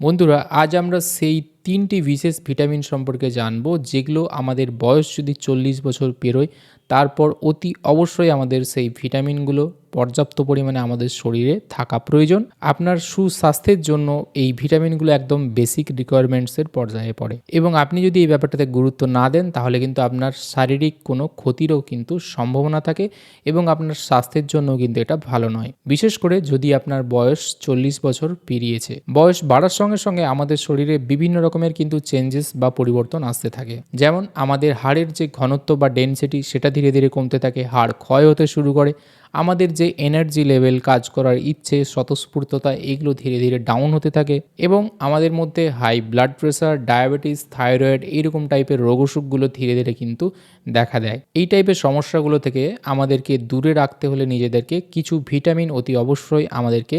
বন্ধুরা আজ আমরা সেই তিনটি বিশেষ ভিটামিন সম্পর্কে জানব, যেগুলো আমাদের বয়স যদি চল্লিশ বছর পেরোয়, তারপর অতি অবশ্যই আমাদের সেই ভিটামিনগুলো পর্যাপ্ত পরিমাণে আমাদের শরীরে থাকা প্রয়োজন। আপনার সুস্বাস্থ্যের জন্য এই ভিটামিনগুলো একদম বেসিক রিকোয়ারমেন্টসের পর্যায়ে পড়ে। এবং আপনি যদি এই ব্যাপারটাতে গুরুত্ব না দেন, তাহলে কিন্তু আপনার শারীরিক কোনো ক্ষতিরও কিন্তু সম্ভাবনা থাকে এবং আপনার স্বাস্থ্যের জন্য কিন্তু এটা ভালো নয়। বিশেষ করে যদি আপনার বয়স চল্লিশ বছর পেরিয়েছে। বয়স বাড়ার সঙ্গে সঙ্গে আমাদের শরীরে বিভিন্ন রকমের কিন্তু চেঞ্জেস বা পরিবর্তন আসতে থাকে। যেমন আমাদের হাড়ের যে ঘনত্ব বা ডেনসিটি সেটা ধীরে ধীরে কমতে থাকে, হাড় ক্ষয় হতে শুরু করে, আমাদের যে এনার্জি লেভেল কাজ করার ইচ্ছে, স্বতঃস্ফূর্ততা, এগুলো ধীরে ধীরে ডাউন হতে থাকে এবং আমাদের মধ্যে high blood pressure diabetes thyroid এইরকম টাইপের রোগ অসুখগুলো ধীরে ধীরে কিন্তু দেখা দেয়। এই টাইপের সমস্যাগুলো থেকে আমাদেরকে দূরে রাখতে হলে নিজেদেরকে কিছু ভিটামিন অতি অবশ্যই আমাদেরকে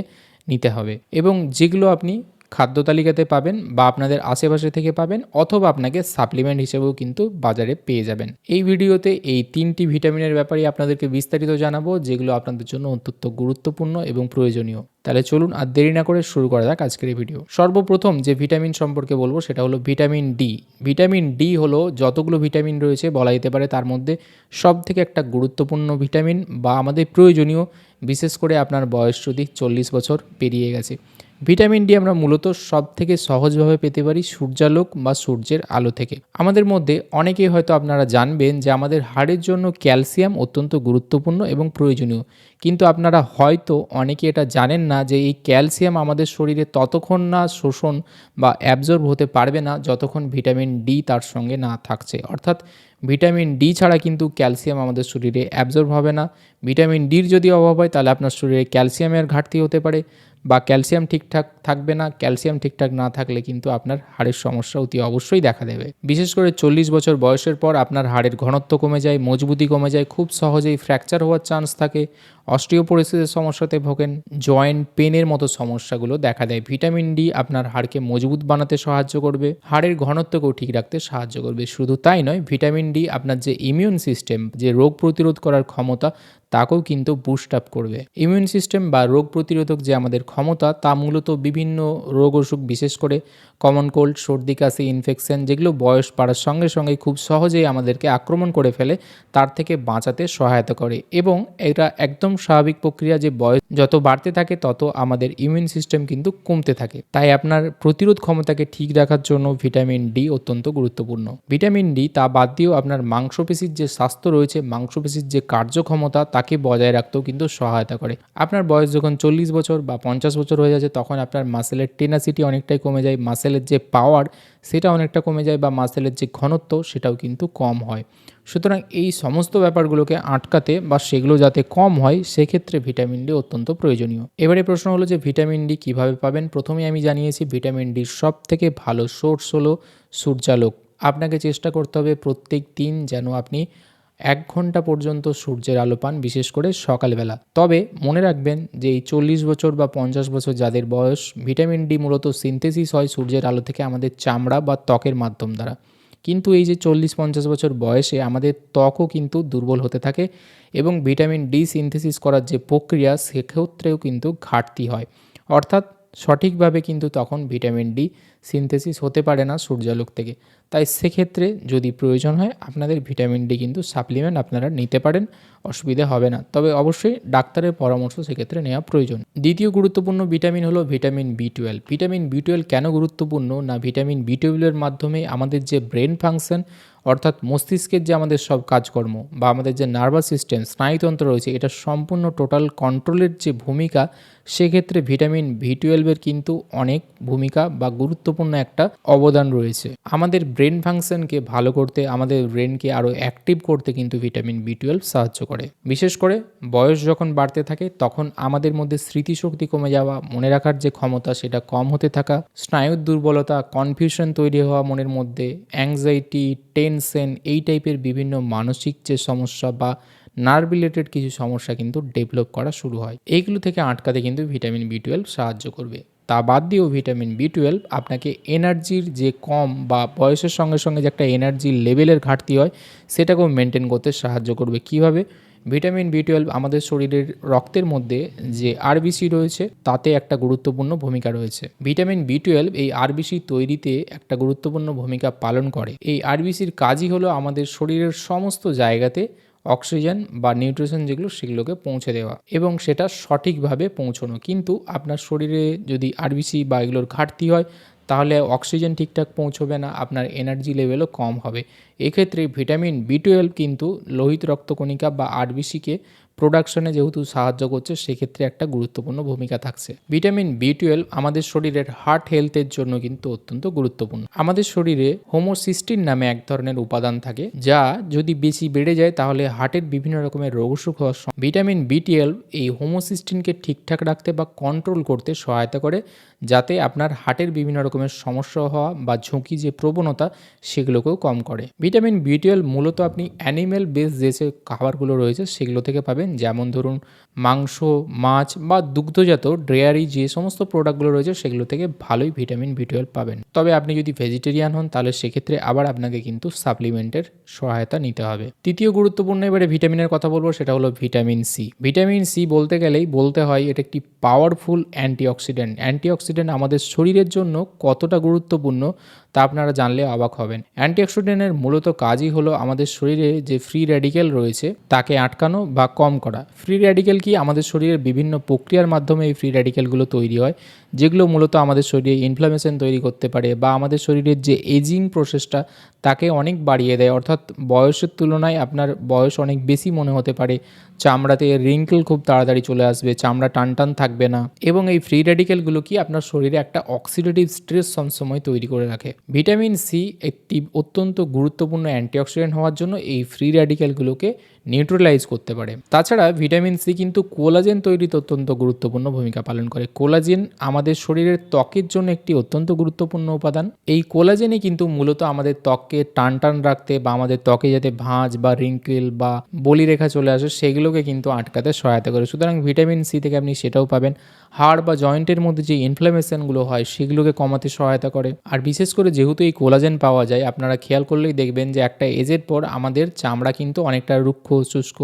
নিতে হবে এবং যেগুলো আপনি খাদ্য তালিকাতে পাবেন বা আপনাদের আশেপাশে থেকে পাবেন অথবা আপনাকে সাপ্লিমেন্ট হিসেবেও কিন্তু বাজারে পেয়ে যাবেন। এই ভিডিওতে এই তিনটি ভিটামিনের ব্যাপারে আপনাদেরকে বিস্তারিত জানাব, যেগুলো আপনাদের জন্য অত্যন্ত গুরুত্বপূর্ণ এবং প্রয়োজনীয়। তাহলে চলুন আর দেরি না করে শুরু করা যাক আজকের এই ভিডিও। সর্বপ্রথম যে ভিটামিন সম্পর্কে বলব, সেটা হলো ভিটামিন ডি। ভিটামিন ডি হলো যতগুলো ভিটামিন রয়েছে বলা যেতে পারে তার মধ্যে সব থেকে একটা গুরুত্বপূর্ণ ভিটামিন বা আমাদের প্রয়োজনীয়, বিশেষ করে আপনার বয়স যদি চল্লিশ বছর পেরিয়ে গেছে। ভিটামিন ডি আমরা মূলত সব থেকে সহজভাবে পেতে পারি সূর্যালোক বা সূর্যের আলো থেকে। আমাদের মধ্যে অনেকেই হয়তো আপনারা জানবেন যে আমাদের হাড়ের জন্য ক্যালসিয়াম অত্যন্ত গুরুত্বপূর্ণ এবং প্রয়োজনীয়। কিন্তু আপনারা হয়তো অনেকে এটা জানেন না যে এই ক্যালসিয়াম আমাদের শরীরে ততক্ষণ না শোষণ বা অ্যাবজর্ব হতে পারবে না যতক্ষণ ভিটামিন ডি তার সঙ্গে না থাকছে। অর্থাৎ ভিটামিন ডি ছাড়া কিন্তু ক্যালসিয়াম আমাদের শরীরে অ্যাবজর্ব হবে না। ভিটামিন ডির যদি অভাব হয়, তাহলে আপনার শরীরে ক্যালসিয়ামের ঘাটতি হতে পারে বা ক্যালসিয়াম ঠিকঠাক থাকবে না। ক্যালসিয়াম ঠিকঠাক না থাকলে কিন্তু আপনার হাড়ের সমস্যা অতি অবশ্যই দেখা দেবে। বিশেষ করে চল্লিশ বছর বয়সের পর আপনার হাড়ের ঘনত্ব কমে যায়, মজবুতি কমে যায়, খুব সহজেই ফ্র্যাকচার হওয়ার চান্স থাকে অস্টিওপোরিসিসের সমস্যাতে ভোগেন জয়েন্ট পেনের মতো সমস্যাগুলো দেখা দেয়। ভিটামিন ডি আপনার হাড়কে মজবুত বানাতে সাহায্য করবে, হাড়ের ঘনত্বকেও ঠিক রাখতে সাহায্য করবে। শুধু তাই নয়, ভিটামিন ডি আপনার যে ইমিউন সিস্টেম যে রোগ প্রতিরোধ করার ক্ষমতা তাকেও কিন্তু বুস্ট আপ করবে। ইমিউন সিস্টেম বা রোগ প্রতিরোধক যে আমাদের ক্ষমতা, তা মূলত বিভিন্ন রোগ অসুখ, বিশেষ করে কমন কোল্ড সর্দি, কাশি ইনফেকশন যেগুলো বয়স বাড়ার সঙ্গে সঙ্গে খুব সহজেই আমাদেরকে আক্রমণ করে ফেলে, তার থেকে বাঁচাতে সহায়তা করে। এবং এটা একদম স্বাভাবিক প্রক্রিয়া যে বয়স, যত বাড়তে থাকে তত আমাদের ইমিউন সিস্টেম কিন্তু কমতে থাকে। তাই আপনার প্রতিরোধ ক্ষমতাকে ঠিক রাখার জন্য ভিটামিন ডি অত্যন্ত গুরুত্বপূর্ণ। ভিটামিন ডি তা বাদ দিয়েও আপনার মাংসপেশির যে স্বাস্থ্য রয়েছে, মাংসপেশির যে কার্যক্ষমতা তাকে বজায় রাখতেও কিন্তু সহায়তা করে। আপনার বয়স যখন চল্লিশ বছর বা পঞ্চাশ বছর হয়ে যাচ্ছে, তখন আপনার মাসেলের টেনাসিটি অনেকটাই কমে যায় মাসেলের যে পাওয়ার সেটা অনেকটা কমে যায় বা মাসেলের যে ঘনত্ব সেটাও কিন্তু কম হয়। সুতরাং এই সমস্ত ব্যাপারগুলোকে আটকাতে বা সেগুলো যাতে কম হয়, সেক্ষেত্রে ভিটামিন ডি অত্যন্ত প্রয়োজনীয়। এবারে প্রশ্ন হলো যে ভিটামিন ডি কীভাবে পাবেন? প্রথমেই আমি জানিয়েছি ভিটামিন ডির সব থেকে ভালো সোর্স হলো সূর্যালোক। আপনাকে চেষ্টা করতে হবে প্রত্যেক দিন যেন আপনি এক ঘণ্টা পর্যন্ত সূর্যের আলো পান, বিশেষ করে সকালবেলা। তবে মনে রাখবেন যে এই চল্লিশ বছর বা পঞ্চাশ বছর যাদের বয়স, ভিটামিন ডি মূলত সিনথেসিস হয় সূর্যের আলো থেকে আমাদের চামড়া বা ত্বকের মাধ্যম দ্বারা। কিন্তু এই যে চল্লিশ পঞ্চাশ বছর বয়সে আমাদের ত্বকও কিন্তু দুর্বল হতে থাকে এবং ভিটামিন ডি সিনথেসিস করার যে প্রক্রিয়া, সেক্ষেত্রেও কিন্তু ঘাটতি হয়। অর্থাৎ সঠিকভাবে কিন্তু তখন ভিটামিন ডি সিনথেসিস হতে পারে না সূর্যালোক থেকে। তাই সেক্ষেত্রে যদি প্রয়োজন হয়, আপনাদের ভিটামিন ডি কিন্তু সাপ্লিমেন্ট আপনারা নিতে পারেন, অসুবিধা হবে না। তবে অবশ্যই ডাক্তারের পরামর্শ সেক্ষেত্রে নেওয়া প্রয়োজন। দ্বিতীয় গুরুত্বপূর্ণ ভিটামিন হলো vitamin B twelve vitamin B twelve কেন গুরুত্বপূর্ণ না ভিটামিন বি টুয়েলভের মাধ্যমে আমাদের যে ব্রেন ফাংশন অর্থাৎ মস্তিষ্কের যে আমাদের সব কাজকর্ম বা আমাদের যে নার্ভাস সিস্টেম, স্নায়ুতন্ত্র রয়েছে, এটা সম্পূর্ণ টোটাল কন্ট্রোলের যে ভূমিকা, সেক্ষেত্রে ভিটামিন ভি টুয়েলভের কিন্তু অনেক ভূমিকা বা গুরুত্বপূর্ণ একটা অবদান রয়েছে। আমাদের ব্রেন ফাংশনকে ভালো করতে, আমাদের ব্রেনকে আরও অ্যাক্টিভ করতে কিন্তু ভিটামিন বি টুয়েলভ সাহায্য করে। বিশেষ করে বয়স যখন বাড়তে থাকে, তখন আমাদের মধ্যে স্মৃতিশক্তি কমে যাওয়া, মনে রাখার যে ক্ষমতা, সেটা কম হতে থাকা, স্নায়ুর দুর্বলতা কনফিউশন তৈরি হওয়া মনের মধ্যে অ্যাংজাইটি টেনশন এই টাইপের বিভিন্ন মানসিক যে সমস্যা বা নার্ভ রিলেটেড কিছু সমস্যা কিন্তু ডেভেলপ করা শুরু হয়। এইগুলো থেকে আটকাতে কিন্তু ভিটামিন বি টুয়েলভ সাহায্য করবে। তা বাদ দিয়েও ভিটামিন বি টুয়েলভ আপনাকে এনার্জির যে কম বা বয়সের সঙ্গে সঙ্গে যে একটা এনার্জি লেভেলের ঘাটতি হয়, সেটাকেও মেনটেন করতে সাহায্য করবে। কীভাবে? ভিটামিন বি টুয়েলভ আমাদের শরীরের রক্তের মধ্যে যে আরবিসি রয়েছে, তাতে একটা গুরুত্বপূর্ণ ভূমিকা রয়েছে। ভিটামিন বি টুয়েলভ এই আরবিসি তৈরিতে একটা গুরুত্বপূর্ণ ভূমিকা পালন করে। এই আরবিসির কাজই হলো আমাদের শরীরের সমস্ত জায়গাতে অক্সিজেন বা নিউট্রিশন যেগুলো, সেগুলোকে পৌঁছে দেওয়া এবং সেটা সঠিকভাবে পৌঁছানো। কিন্তু আপনার শরীরে যদি আরবিসি বা এগুলোর ঘাটতি হয় তাহলে অক্সিজেন ঠিকঠাক পৌঁছবে না, আপনার এনার্জি লেভেলও কম হবে। এক্ষেত্রে ভিটামিন বি টুয়েলভ কিন্তু লোহিত রক্তকণিকা বা আরবিসিকে প্রোডাকশনে যেহেতু সাহায্য করছে, সেক্ষেত্রে একটা গুরুত্বপূর্ণ ভূমিকা থাকছে। ভিটামিন বি টুয়েলভ আমাদের শরীরের হার্ট হেলথের জন্য কিন্তু অত্যন্ত গুরুত্বপূর্ণ। আমাদের শরীরে হোমোসিস্টিন নামে এক ধরনের উপাদান থাকে, যা যদি বেশি বেড়ে যায়, তাহলে হার্টের বিভিন্ন রকমের রোগ অসুখ হওয়ার ভিটামিন বি টুয়েলভ এই হোমোসিস্টিনকে ঠিকঠাক রাখতে বা কন্ট্রোল করতে সহায়তা করে, যাতে আপনার হার্টের বিভিন্ন রকমের সমস্যা হওয়া বা ঝুঁকি যে প্রবণতা, সেগুলোকেও কম করে। ভিটামিন বি টুয়েলভ মূলত আপনি অ্যানিমেল বেস যে খাবারগুলো রয়েছে, সেগুলো থেকে পাবেন যেমন ধরুন মাংস, মাছ বা দুগ্ধজাত, ডেয়ারি যে সমস্ত প্রোডাক্টগুলো রয়েছে সেগুলো থেকে ভালোই ভিটামিন বি টুয়েলভ পাবেন। তবে আপনি যদি ভেজিটেরিয়ান হন, তাহলে সেক্ষেত্রে আবার আপনাকে কিন্তু সাপ্লিমেন্টের সহায়তা নিতে হবে। তৃতীয় গুরুত্বপূর্ণ এবারে ভিটামিনের কথা বলব, সেটা হলো ভিটামিন সি ভিটামিন সি বলতে গেলেই বলতে হয় এটা একটি পাওয়ারফুল অ্যান্টিঅক্সিডেন্ট অ্যান্টিঅক্সিডেন্ট আমাদের শরীরের জন্য কতটা গুরুত্বপূর্ণ তা আপনারা জানলে অবাক হবেন। অ্যান্টিঅক্সিডেন্টের মূলত কাজই হলো আমাদের শরীরে যে ফ্রি র্যাডিক্যাল রয়েছে, তাকে আটকানো বা কম করা। ফ্রি র্যাডিক্যাল কি? আমাদের শরীরের বিভিন্ন প্রক্রিয়ার মাধ্যমে এই ফ্রি র্যাডিক্যালগুলো তৈরি হয়। যেগুলো মূলত আমাদের শরীরে ইনফ্লামেশন তৈরি করতে পারে বা আমাদের শরীরের যে এজিং প্রসেসটা তাকে অনেক বাড়িয়ে দেয়। অর্থাৎ বয়সের তুলনায় আপনার বয়স অনেক বেশি মনে হতে পারে। চামড়াতে রিঙ্কেল খুব তাড়াতাড়ি চলে আসবে, চামড়া টান টান থাকবে না। এবং এই ফ্রি র্যাডিক্যালগুলো কি আপনার শরীরে একটা অক্সিডেটিভ স্ট্রেস সবসময় তৈরি করে রাখে। ভিটামিন সি একটি অত্যন্ত গুরুত্বপূর্ণ অ্যান্টিঅক্সিডেন্ট হওয়ার জন্য এই ফ্রি র্যাডিক্যালগুলোকে নিউট্রালাইজ করতে পারে। তাছাড়া ভিটামিন সি কিন্তু কোলাজেন তৈরিতে অত্যন্ত গুরুত্বপূর্ণ ভূমিকা পালন করে। কোলাজেন আমাদের শরীরের ত্বকের জন্য একটি অত্যন্ত গুরুত্বপূর্ণ উপাদান। এই কোলাজেনই কিন্তু মূলত আমাদের ত্বককে টান টান রাখতে বা আমাদের ত্বকে যাতে ভাঁজ বা রিঙ্কেল বা বলিরেখা চলে আসে, সেগুলোকে কিন্তু আটকাতে সহায়তা করে। সুতরাং ভিটামিন সি থেকে আপনি সেটাও পাবেন। হাড় বা জয়েন্টের মধ্যে যে ইনফ্লামেশনগুলো হয়, সেগুলোকে কমাতে সহায়তা করে। আর বিশেষ করে যেহেতু এই কোলাজেন পাওয়া যায়, আপনারা খেয়াল করলেই দেখবেন যে একটা এজের পর আমাদের চামড়া কিন্তু অনেকটা রুক্ষ শুষ্ক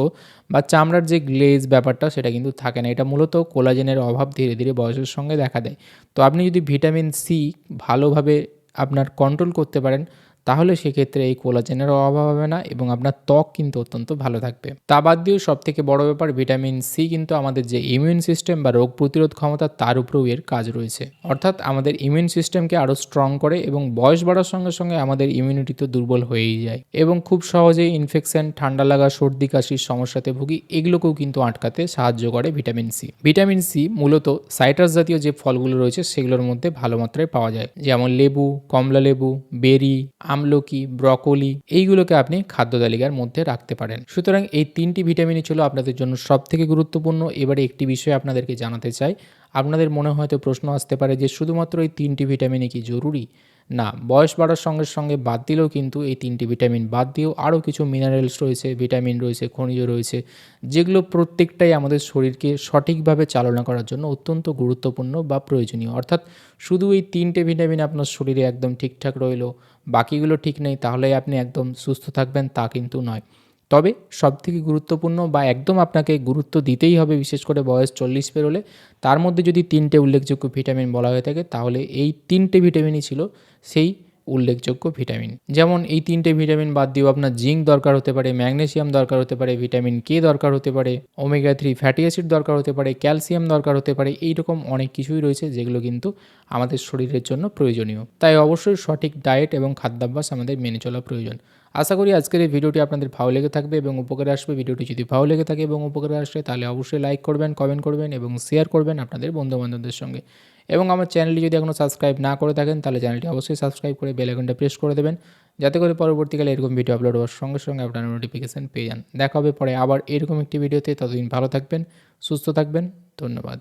বা চামড়ার যে গ্লেজ ব্যাপারটা সেটা কিন্তু থাকে না। এটা মূলত কোলাজেনের অভাব ধীরে ধীরে বয়সের সঙ্গে দেখা দেয়। তো আপনি যদি ভিটামিন সি ভালোভাবে আপনার কন্ট্রোল করতে পারেন তাহলে সেক্ষেত্রে এই কোলাজেনের অভাব হবে না এবং আপনার ত্বক কিন্তু অত্যন্ত ভালো থাকবে। তা বাদ দিয়েও সব থেকে বড় ব্যাপার ভিটামিন সি কিন্তু আমাদের যে ইমিউন সিস্টেম বা রোগ প্রতিরোধ ক্ষমতা, তার উপরেও এর কাজ রয়েছে। অর্থাৎ আমাদের ইমিউন সিস্টেমকে আরও স্ট্রং করে এবং বয়স বাড়ার সঙ্গে সঙ্গে আমাদের ইমিউনিটি তো দুর্বল হয়েই যায় এবং খুব সহজেই ইনফেকশন ঠান্ডা লাগা, সর্দি, কাশির সমস্যাতে ভুগি এগুলোকেও কিন্তু আটকাতে সাহায্য করে ভিটামিন সি ভিটামিন সি মূলত সাইট্রাস জাতীয় যে ফলগুলো রয়েছে সেগুলোর মধ্যে ভালো মাত্রায় পাওয়া যায়। যেমন লেবু, কমলা লেবু, বেরি আমলকি, ব্রকলি এইগুলোকে আপনি খাদ্য তালিকার মধ্যে রাখতে পারেন। সুতরাং এই তিনটি ভিটামিনই ছিল আপনাদের জন্য সব থেকে গুরুত্বপূর্ণ। এবারে একটি বিষয় আপনাদেরকে জানাতে চাই। আপনাদের মনে হয়তো প্রশ্ন আসতে পারে যে শুধুমাত্র এই তিনটি ভিটামিনই কি জরুরি? না, বয়স বাড়ার সঙ্গে সঙ্গে বাদ দিলেও কিন্তু এই তিনটি ভিটামিন বাদ দিয়েও আরও কিছু মিনারেলস রয়েছে ভিটামিন রয়েছে, খনিজ রয়েছে, যেগুলো প্রত্যেকটাই আমাদের শরীরকে সঠিকভাবে চালনা করার জন্য অত্যন্ত গুরুত্বপূর্ণ বা প্রয়োজনীয়। অর্থাৎ শুধু এই তিনটে ভিটামিন আপনার শরীরে একদম ঠিকঠাক রইল বাকিগুলো ঠিক নেই তাহলে আপনি একদম সুস্থ থাকবেন, তা কিন্তু নয়। তবে সব থেকে গুরুত্বপূর্ণ বা একদম আপনাকে গুরুত্ব দিতেই হবে, বিশেষ করে বয়স চল্লিশ পেরোলে, তার মধ্যে যদি তিনটে উল্লেখযোগ্য ভিটামিন বলা হয়ে থাকে, তাহলে এই তিনটে ভিটামিনই ছিল, সেই উল্লেখযোগ্য ভিটামিন। যেমন এই তিনটে ভিটামিন বাদ দিয়েও আপনার জিঙ্ক দরকার হতে পারে ম্যাগনেশিয়াম দরকার হতে পারে, ভিটামিন কে দরকার হতে পারে, ওমেগা থ্রি ফ্যাটি অ্যাসিড দরকার হতে পারে, ক্যালসিয়াম দরকার হতে পারে, এইরকম অনেক কিছুই রয়েছে যেগুলো কিন্তু আমাদের শরীরের জন্য প্রয়োজনীয়। তাই অবশ্যই সঠিক ডায়েট এবং খাদ্যাভ্যাস আমাদের মেনে চলা প্রয়োজন। আশা করি আজকের এই ভিডিওটি আপনাদের ভালো লেগে থাকবে এবং উপকারে আসবে। ভিডিওটি যদি ভালো লেগে থাকে এবং উপকারে আসে, তাহলে অবশ্যই লাইক করবেন কমেন্ট করবেন এবং শেয়ার করবেন আপনাদের বন্ধুবান্ধবদের সঙ্গে। এবং আমার চ্যানেলটি যদি এখনও সাবস্ক্রাইব না করে থাকেন, তাহলে চ্যানেলটি অবশ্যই সাবস্ক্রাইব করে বেল আইকনটা প্রেস করে দেবেন, যাতে করে পরবর্তীকালে এরকম ভিডিও আপলোড হওয়ার সঙ্গে সঙ্গে আপনারা নোটিফিকেশান পেয়ে যান। দেখা হবে পরে আবার এরকম একটি ভিডিওতে ততদিন ভালো থাকবেন, সুস্থ থাকবেন, ধন্যবাদ।